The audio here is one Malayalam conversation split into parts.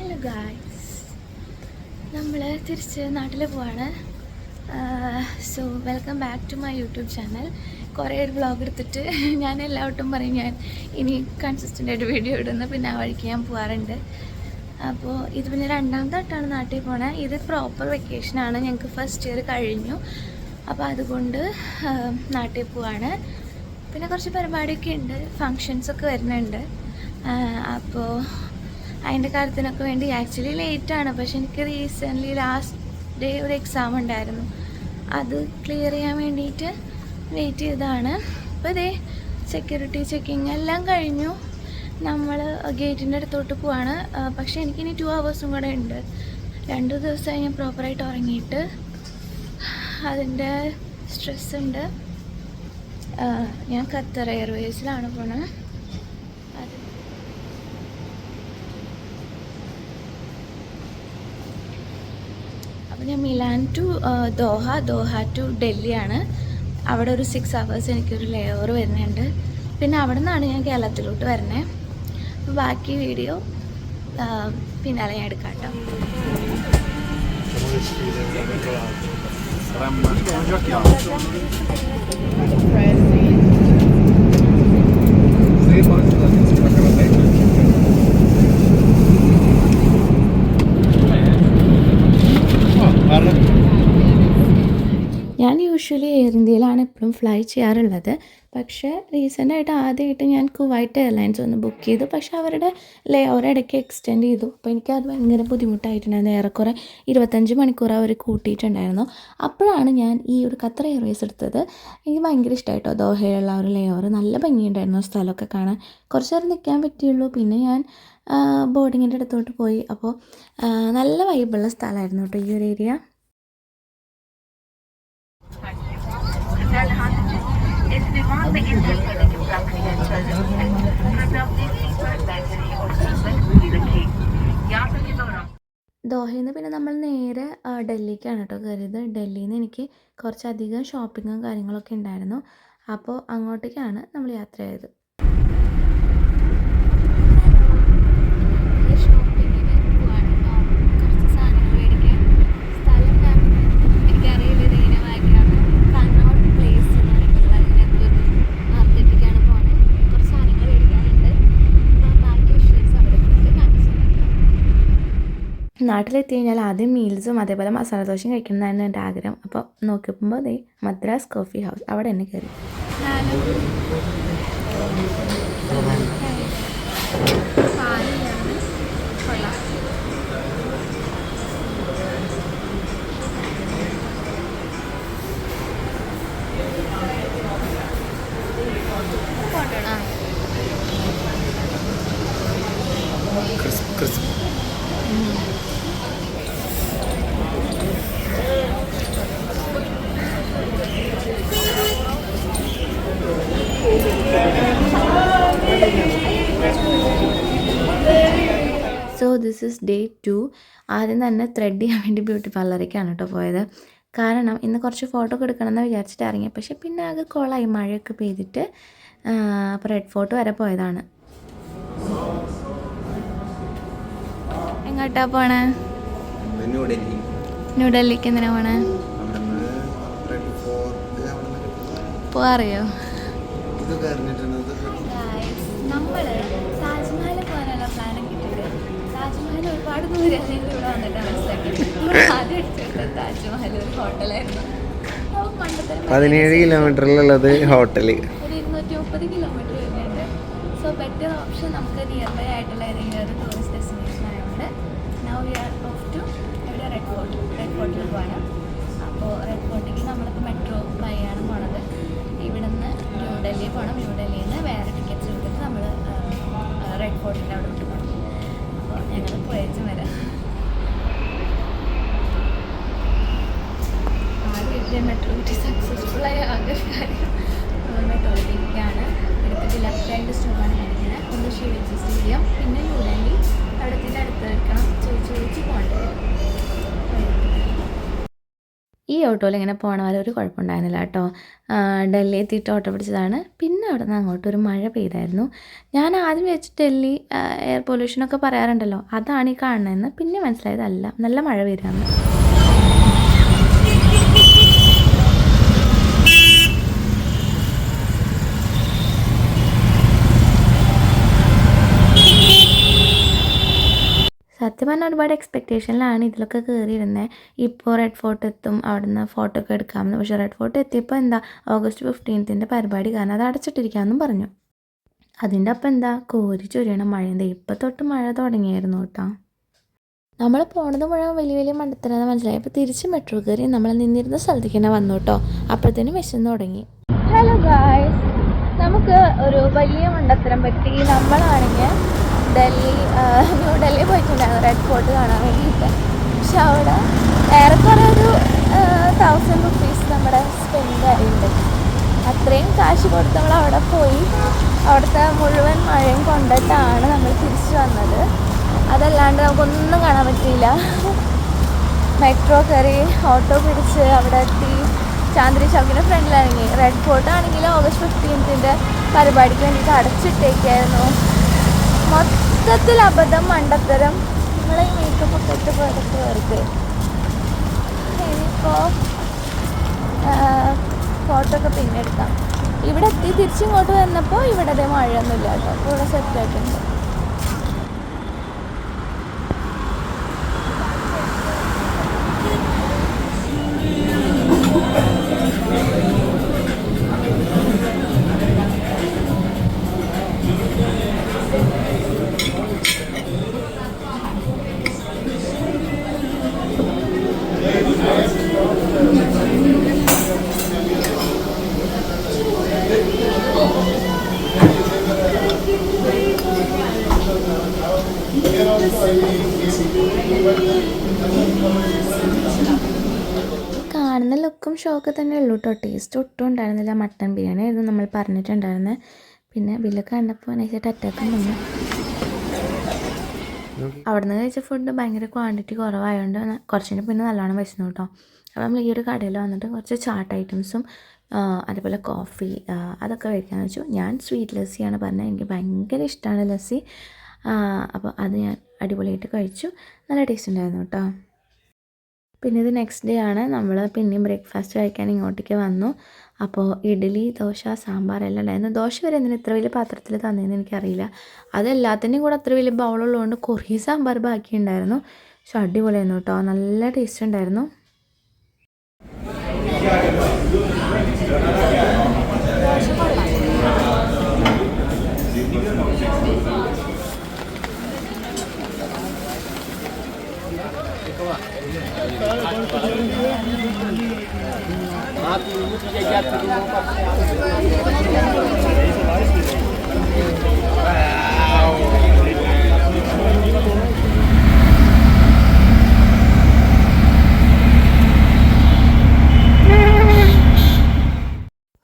ഹലോ ഗായ്സ് നമ്മൾ തിരിച്ച് നാട്ടിൽ പോവാണ്. So welcome back to my YouTube channel കുറേ ഒരു വ്ളോഗ് എടുത്തിട്ട് ഞാൻ എല്ലാവട്ടും പറയും ഞാൻ ഇനി കൺസിസ്റ്റന്റ് ആയിട്ട് വീഡിയോ ഇടുന്നു. പിന്നെ ആ വഴിക്ക് ഞാൻ പോകാറുണ്ട് അപ്പോൾ ഇത് പിന്നെ രണ്ടാമത്തെ വട്ടമാണ് നാട്ടിൽ പോണത് ഇത് പ്രോപ്പർ വെക്കേഷനാണ് ഞങ്ങൾക്ക് ഫസ്റ്റ് ഇയർ കഴിഞ്ഞു. അപ്പോൾ അതുകൊണ്ട് നാട്ടിൽ പോവാണ്. പിന്നെ കുറച്ച് പരിപാടിയൊക്കെ ഉണ്ട്. ഫങ്ഷൻസൊക്കെ വരുന്നുണ്ട്. അപ്പോൾ അതിന്റെ കാര്യത്തിനൊക്കെ വേണ്ടി ആക്ച്വലി ലേറ്റാണ് പക്ഷെ എനിക്ക് റീസെന്റ്ലി ലാസ്റ്റ് ഡേ ഒരു എക്സാം ഉണ്ടായിരുന്നു. അത് ക്ലിയർ ചെയ്യാൻ വേണ്ടിയിട്ട് വെയിറ്റ് ചെയ്തതാണ്. അപ്പോൾ ഇതേ സെക്യൂരിറ്റി ചെക്കിങ് എല്ലാം കഴിഞ്ഞു. നമ്മൾ ഗേറ്റിന്റെ അടുത്തോട്ട് പോവാണ്. പക്ഷേ എനിക്കിനി ടു അവേഴ്സും കൂടെ ഉണ്ട്. രണ്ട് ദിവസമായി ഞാൻ പ്രോപ്പറായിട്ട് ഉറങ്ങിയിട്ട് അതിന്റെ സ്ട്രെസ് ഉണ്ട്. ഞാൻ ഖത്തർ എയർവേസിലാണ് പോണത് അത് അപ്പോൾ ഞാൻ Milan to Doha. Doha to ഡൽഹിയാണ്. അവിടെ ഒരു സിക്സ് അവേഴ്സ് എനിക്കൊരു ലേ ഓവർ വരുന്നുണ്ട്. പിന്നെ അവിടെ നിന്നാണ് ഞാൻ കേരളത്തിലോട്ട് വരുന്നത് അപ്പോൾ ബാക്കി വീഡിയോ പിന്നാലെ ഞാൻ എടുക്കാം കേട്ടോ. ഇന്ത്യയിലാണ് എപ്പോഴും ഫ്ലൈ ചെയ്യാറുള്ളത്. പക്ഷേ റീസെന്റായിട്ട് ആദ്യമായിട്ട് ഞാൻ കുവൈറ്റ് എയർലൈൻസ് ഒന്ന് ബുക്ക് ചെയ്തു. പക്ഷേ അവരുടെ ലേ ഓവർ ഇടയ്ക്ക് എക്സ്റ്റെൻഡ് ചെയ്തു. അപ്പോൾ എനിക്കത് ഭയങ്കര ബുദ്ധിമുട്ടായിട്ടുണ്ടായിരുന്നു. ഏറെക്കുറെ ഇരുപത്തഞ്ച് മണിക്കൂർ അവർ കൂട്ടിയിട്ടുണ്ടായിരുന്നു. അപ്പോഴാണ് ഞാൻ ഈ ഒരു ഖത്തർ എയർവേസ് എടുത്തത്. എനിക്ക് ഭയങ്കര ഇഷ്ടമായിട്ടോ ദോഹയുള്ള ഒരു ലേ ഓവർ നല്ല ഭംഗിയുണ്ടായിരുന്നു സ്ഥലമൊക്കെ കാണാൻ. കുറച്ച് നേരം നിൽക്കാൻ പറ്റിയുള്ളൂ. പിന്നെ ഞാൻ ബോർഡിങ്ങിന്റെ അടുത്തോട്ട് പോയി. അപ്പോൾ നല്ല വൈബുള്ള സ്ഥലമായിരുന്നു കേട്ടോ ഈ ഒരു area Teslimat ve indirgenin bırakıya çalışırken, programın bir belgeleri ദോഹയിൽ നിന്ന് പിന്നെ നമ്മൾ നേരെ ഡൽഹിക്കാണ് കേട്ടോ കയറിയത് ഡൽഹിയിൽ നിന്ന് എനിക്ക് കുറച്ചധികം ഷോപ്പിങ്ങും കാര്യങ്ങളൊക്കെ ഉണ്ടായിരുന്നു. അപ്പോൾ അങ്ങോട്ടേക്കാണ് നമ്മൾ യാത്ര ചെയ്തത് നാട്ടിലെത്തി കഴിഞ്ഞാൽ ആദ്യം മീൽസും അതേപോലെ മസാല ദോശയും കഴിക്കണമെന്നായിരുന്നു എന്റെ ആഗ്രഹം. അപ്പോൾ നോക്കിയപ്പോൾ ദേ മദ്രാസ് കോഫി ഹൗസ് അവിടെ തന്നെ കയറി. So this is day two ആദ്യം തന്നെ ത്രെഡ് ചെയ്യാൻ വേണ്ടി ബ്യൂട്ടി പാർലറിലേക്കാണ് കേട്ടോ പോയത്. കാരണം ഇന്ന് കുറച്ച് ഫോട്ടോ ഒക്കെ എടുക്കണമെന്ന് വിചാരിച്ചിട്ട് ഇറങ്ങി പക്ഷെ പിന്നെ ആകെ കോളായി മഴയൊക്കെ പെയ്തിട്ട് അപ്പോൾ റെഡ് ഫോട്ടോ വരെ പോയതാണ്. എങ്ങോട്ടാ പോണേ? ന്യൂഡൽഹി ന്യൂഡൽഹിക്ക് എന്തിനാ പോണേ? പോവാറിയോ? ഇത് ഒരുപാട് ദൂരെ ഇവിടെ വന്നിട്ടാണ് മനസ്സിലാക്കിയത്. ആദ്യം എടുത്തിട്ട് താജ്മഹൽ ഒരു ഹോട്ടലായിരുന്നു. പതിനേഴ് കിലോമീറ്ററിലുള്ളത് ഹോട്ടൽ ഒരു ഇരുന്നൂറ്റി മുപ്പത് കിലോമീറ്റർ വരുന്നുണ്ട് സോ ബെറ്റർ ഓപ്ഷൻ നമുക്ക് നിയർ ബൈ ആയിട്ടുള്ള ഏതെങ്കിലും ഒരു ടൂറിസ്റ്റ് ഡെസ്റ്റിനേഷൻ ആയതുകൊണ്ട് now we are off to red fort red ഫോർട്ടിൽ അപ്പോൾ റെഡ് ഫോർട്ടിലേക്ക് നമ്മളിപ്പോൾ മെട്രോ പോണത്. ഇവിടുന്ന് ന്യൂഡൽഹി പോകണം ന്യൂഡൽഹിയിൽ നിന്ന് വേറെ ടിക്കറ്റ്സ് എടുത്തിട്ട് നമ്മൾ റെഡ് ഫോർട്ടിന്റെ അവിടെ വിട്ട് പോകണം ഞങ്ങൾ പോയച്ചും വരാം. ആദ്യം മെട്രോ കിട്ടി സക്സസ്ഫുൾ ആയ ആകെ കാര്യം മെട്രോയിലേക്കാണ് എടുത്തിട്ട് ലെഫ്റ്റ് ഹാൻഡ് സ്റ്റോപ്പാണ് കാണിക്കുന്നത് ഒന്ന് ഷീഡ് അഡ്ജസ്റ്റ് ചെയ്യാം. പിന്നെ ന്യൂഡൽഹി അവിടത്തിന്റെ അടുത്ത് എടുക്കണം ചോദിച്ച് ചോദിച്ച് പോകേണ്ടി? ഈ ഓട്ടോയിൽ ഇങ്ങനെ പോകണ വരെ ഒരു കുഴപ്പമുണ്ടായിരുന്നില്ല കേട്ടോ. ഡൽഹി എത്തിയിട്ട് ഓട്ടോ പിടിച്ചതാണ്. പിന്നെ അവിടെ നിന്ന് അങ്ങോട്ട് ഒരു മഴ പെയ്തായിരുന്നു. ഞാൻ ആദ്യം വെച്ച് ഡൽഹി എയർ പൊല്യൂഷനൊക്കെ പറയാറുണ്ടല്ലോ. അതാണ് ഈ കാണുന്നതെന്ന് പിന്നെ മനസ്സിലായതല്ല. നല്ല മഴ പെയ്താന്ന് സത്യം പറഞ്ഞാൽ ഒരുപാട് എക്സ്പെക്റ്റേഷനിലാണ് ഇതിലൊക്കെ കയറിയിരുന്നത് ഇപ്പോൾ റെഡ് ഫോർട്ട് എത്തും അവിടുന്ന് ഫോട്ടോ ഒക്കെ എടുക്കാമെന്ന്. പക്ഷേ റെഡ് ഫോർട്ട് എത്തിയപ്പോൾ എന്താ ഓഗസ്റ്റ് ഫിഫ്റ്റീൻത്തിന്റെ പരിപാടി കാരണം അത് അടച്ചിട്ടിരിക്കാമെന്നും പറഞ്ഞു. അതിന്റെ അപ്പം എന്താ കോരി ചൊരിയണം എന്താ ഇപ്പം തൊട്ട് മഴ തുടങ്ങിയായിരുന്നു കേട്ടോ. നമ്മൾ പോണത് മുഴുവൻ വലിയ വലിയ മണ്ടത്തരാന്ന് മനസ്സിലായി. അപ്പോൾ തിരിച്ച് മെട്രോ കയറി നമ്മൾ നിന്നിരുന്ന സ്ഥലത്തേക്ക് തന്നെ വന്നു കേട്ടോ. അപ്പോഴത്തേനും വിശന്ന് തുടങ്ങി. ഹലോ ഗായ്സ് നമുക്ക് ഒരു വലിയ മണ്ടത്തരം പറ്റി നമ്മളാണെങ്കിൽ ഡൽഹി ന്യൂ ഡൽഹി പോയിട്ടുണ്ടായിരുന്നു റെഡ് ഫോർട്ട് കാണാൻ വേണ്ടിയിട്ട്. പക്ഷെ അവിടെ ഏറെക്കുറെ ഒരു തൗസൻഡ് റുപ്പീസ് നമ്മുടെ സ്പെൻഡ് ആയിട്ടുണ്ട്. അത്രയും കാശ് കൊടുത്ത് നമ്മൾ അവിടെ പോയി. അവിടുത്തെ മുഴുവൻ മഴയും കൊണ്ടിട്ടാണ് നമ്മൾ തിരിച്ചു വന്നത്. അതല്ലാണ്ട് നമുക്കൊന്നും കാണാൻ പറ്റിയില്ല. മെട്രോ കയറി ഓട്ടോ പിടിച്ച് അവിടെ എത്തി. ചാന്ദ്രി ചൗക്കിന്റെ ഫ്രണ്ടിലിറങ്ങി റെഡ് ഫോർട്ട് ആണെങ്കിൽ ഓഗസ്റ്റ് ഫിഫ്റ്റീൻത്തിന്റെ പരിപാടിക്ക് വേണ്ടിയിട്ട് അടച്ചിട്ടേക്കായിരുന്നു. മൊത്തത്തിൽ അബദ്ധം മണ്ടത്തരം. നിങ്ങളെ ഈ മേക്കപ്പ് ഒക്കെ ഇട്ട് പോയതൊക്കെ വെറുതെ. ഇനിയിപ്പോൾ ഫോട്ടോ ഒക്കെ പിന്നെ എടുക്കാം. ഇവിടെ എത്തി തിരിച്ചിങ്ങോട്ട് വന്നപ്പോൾ ഇവിടെ അതേ മഴയൊന്നുമില്ല കേട്ടോ. അപ്പോൾ ഇവിടെ സെറ്റ് ലുക്കും ഷോക്ക് തന്നെ ഉള്ളൂ കേട്ടോ ടേസ്റ്റ് ഒട്ടും ഉണ്ടായിരുന്നില്ല. മട്ടൻ ബിരിയാണി ആയിരുന്നു നമ്മൾ പറഞ്ഞിട്ടുണ്ടായിരുന്നത് പിന്നെ ബില്ലൊക്കെ കണ്ടപ്പോൾ നൈസായിട്ട് അറ്റാക്കും വന്നു. നിന്ന് കഴിച്ച ഫുഡ് ഭയങ്കര ക്വാണ്ടിറ്റി കുറവായതുകൊണ്ട് കുറച്ചിന്റെ പിന്നെ നല്ലോണം വെച്ചിരുന്നു കേട്ടോ അപ്പോൾ നമ്മൾ ഈ ഒരു കടയിൽ വന്നിട്ട് കുറച്ച് ചാട്ട് ഐറ്റംസും അതുപോലെ കോഫി അതൊക്കെ കഴിക്കാമെന്ന് വെച്ചു. ഞാൻ സ്വീറ്റ് ലസ്സിയാണ് പറഞ്ഞത് എനിക്ക് ഭയങ്കര ഇഷ്ടമാണ് ലസ്സി. അപ്പോൾ അത് ഞാൻ അടിപൊളിയായിട്ട് കഴിച്ചു. നല്ല ടേസ്റ്റ് ഉണ്ടായിരുന്നു കേട്ടോ പിന്നെ ഇത് നെക്സ്റ്റ് ഡേ ആണ്. നമ്മൾ പിന്നെയും ബ്രേക്ക്ഫാസ്റ്റ് കഴിക്കാൻ ഇങ്ങോട്ടേക്ക് വന്നു. അപ്പോൾ ഇഡ്ഡലി ദോശ സാമ്പാർ എല്ലാം ഉണ്ടായിരുന്നു. ദോശ വരെ എന്തിനാ ഇത്ര വലിയ പാത്രത്തിൽ തന്നതെന്ന് എനിക്കറിയില്ല. അതെല്ലാത്തിന്റെയും കൂടെ അത്ര വലിയ ബൗളുള്ളതുകൊണ്ട് കുറേ സാമ്പാർ ബാക്കിയുണ്ടായിരുന്നു. പക്ഷെ അടിപൊളിയായിരുന്നു കേട്ടോ. നല്ല ടേസ്റ്റ് ഉണ്ടായിരുന്നു.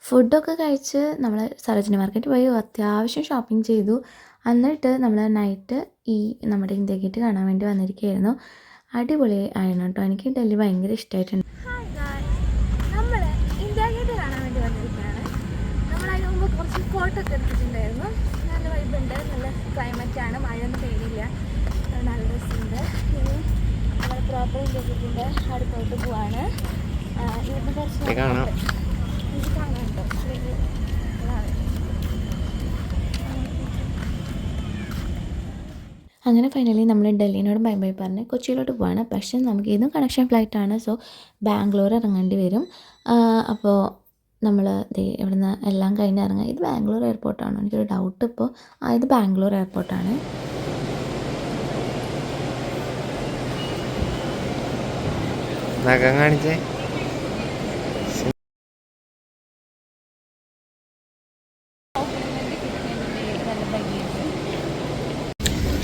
ഫുഡൊക്കെ കഴിച്ച് നമ്മൾ സരോജിനി മാർക്കറ്റ് പോയി അത്യാവശ്യം ഷോപ്പിംഗ് ചെയ്തു. എന്നിട്ട് നമ്മൾ നൈറ്റ് ഈ നമ്മുടെ ഇന്ത്യ ഗേറ്റ് കാണാൻ വേണ്ടി വന്നിരിക്കുകയായിരുന്നു. അടിപൊളി ആയിരുന്നു കേട്ടോ. എനിക്ക് ഡൽഹി ഭയങ്കര ഇഷ്ടമായിട്ടുണ്ട് നമ്മൾ ഇന്ത്യ ഗേറ്റ് വേണ്ടി വന്നിരിക്കുകയാണ്. നമ്മൾ അതിന് കുറച്ച് ഫോട്ടോ ഒക്കെ എടുത്തിട്ടുണ്ടായിരുന്നു. നല്ല വൈബുണ്ട് നല്ല ക്ലൈമറ്റ് ആണ്. മഴയൊന്നും പെയ്യില്ല നല്ല രസമുണ്ട്. ഇനി നമ്മൾ പ്രോപ്പർ ഇന്ത്യ അടുത്തോട്ട് പോവാണ്. ഇവിടുന്ന് കുറച്ച് കാണാം. ഇത് കാണാനുണ്ടോ ഇത് ഇതാണ്. അങ്ങനെ ഫൈനലി നമ്മൾ ഡൽഹിനോട് ബൈ ബൈ പറഞ്ഞ് കൊച്ചിയിലോട്ട് പോവാണ്. പക്ഷേ നമുക്ക് ഇതും കണക്ഷൻ ഫ്ലൈറ്റ് ആണ്. സോ ബാംഗ്ലൂർ ഇറങ്ങേണ്ടി വരും. അപ്പോൾ നമ്മൾ ഇവിടുന്ന് എല്ലാം കഴിഞ്ഞ് ഇറങ്ങാം. ഇത് ബാംഗ്ലൂർ എയർപോർട്ടാണോ എനിക്കൊരു ഡൗട്ട് ഇപ്പോൾ ആ ഇത് ബാംഗ്ലൂർ എയർപോർട്ടാണ് കാണിച്ചേ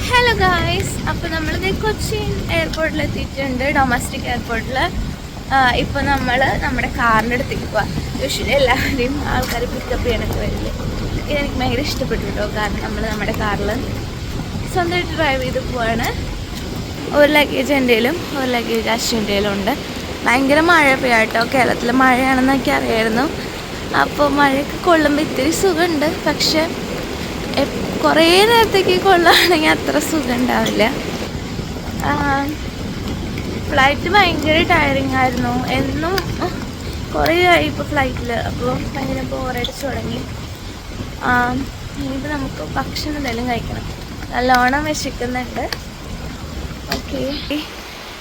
ഹലോ ഗായ്സ് അപ്പോൾ നമ്മളിത് കൊച്ചിൻ എയർപോർട്ടിൽ എത്തിയിട്ടുണ്ട് ഡൊമസ്റ്റിക് എയർപോർട്ടിൽ ഇപ്പോൾ നമ്മൾ നമ്മുടെ കാറിന്റെ അടുത്തേക്ക് പോവാം. യൂഷ്വലി എല്ലാവരെയും ആൾക്കാർ പിക്കപ്പ് ചെയ്യാനൊക്കെ വരില്ലേ ഇതെനിക്ക് ഭയങ്കര ഇഷ്ടപ്പെട്ടു കേട്ടോ. കാരണം നമ്മൾ നമ്മുടെ കാറിൽ സ്വന്തമായിട്ട് ഡ്രൈവ് ചെയ്ത് പോവാണ്. ഒരു ലഗേജ് എന്റെയിലും ഒരു ലഗേജ് അശ്വിന്റെയിലും ഉണ്ട്. ഭയങ്കര മഴ പെയ്യാട്ടോ കേരളത്തിൽ മഴയാണെന്നൊക്കെ അറിയായിരുന്നു. അപ്പോൾ മഴയൊക്കെ കൊള്ളുമ്പോൾ ഇത്തിരി സുഖമുണ്ട്. പക്ഷേ കുറേ നേരത്തേക്ക് കൊള്ളുകയാണെങ്കിൽ അത്ര സുഖം ഉണ്ടാവില്ല ഫ്ലൈറ്റ് ഭയങ്കര ടയറിങ് ആയിരുന്നു. എന്നും കുറേ ആയി ഇപ്പോൾ ഫ്ലൈറ്റിൽ അപ്പോൾ ഭയങ്കര ബോറടിച്ച് തുടങ്ങി. ഇനിയിപ്പോൾ നമുക്ക് ഭക്ഷണം എന്തെങ്കിലും കഴിക്കണം. നല്ലോണം വിശക്കുന്നുണ്ട്. ഓക്കെ.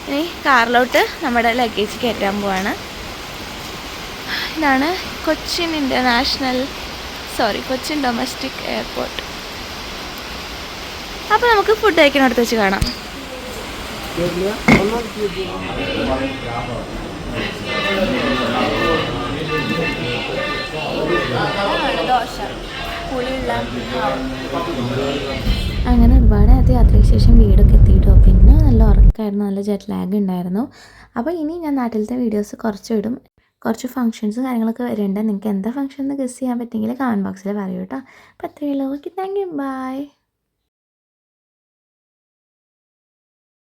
ഇനി കാറിലോട്ട് നമ്മുടെ ലഗേജ് കയറ്റാൻ പോവാണ്. ഇതാണ് Cochin international sorry Cochin domestic airport അപ്പോൾ നമുക്ക് ഫുഡ് കഴിക്കുന്നിടത്ത് വെച്ച് കാണാം. അങ്ങനെ ഒരുപാട് നേരത്തെ യാത്രയ്ക്ക് ശേഷം വീടൊക്കെ എത്തിയിട്ടോ. പിന്നെ നല്ല ഉറക്കമായിരുന്നു നല്ല ജെറ്റ് ലാഗ് ഉണ്ടായിരുന്നു. അപ്പോൾ ഇനി ഞാൻ നാട്ടിലത്തെ വീഡിയോസ് കുറച്ച് ഇടും. കുറച്ച് ഫംഗ്ഷൻസും കാര്യങ്ങളൊക്കെ വരുന്നുണ്ട് നിങ്ങൾക്ക് എന്താ ഫംഗ്ഷൻ എന്ന് ഗസ് ചെയ്യാൻ പറ്റുമെങ്കിൽ കമന്റ് ബോക്സിൽ പറയൂ കേട്ടോ അപ്പോൾ എത്രയുള്ളൂ ഓക്കെ താങ്ക് യു ബൈ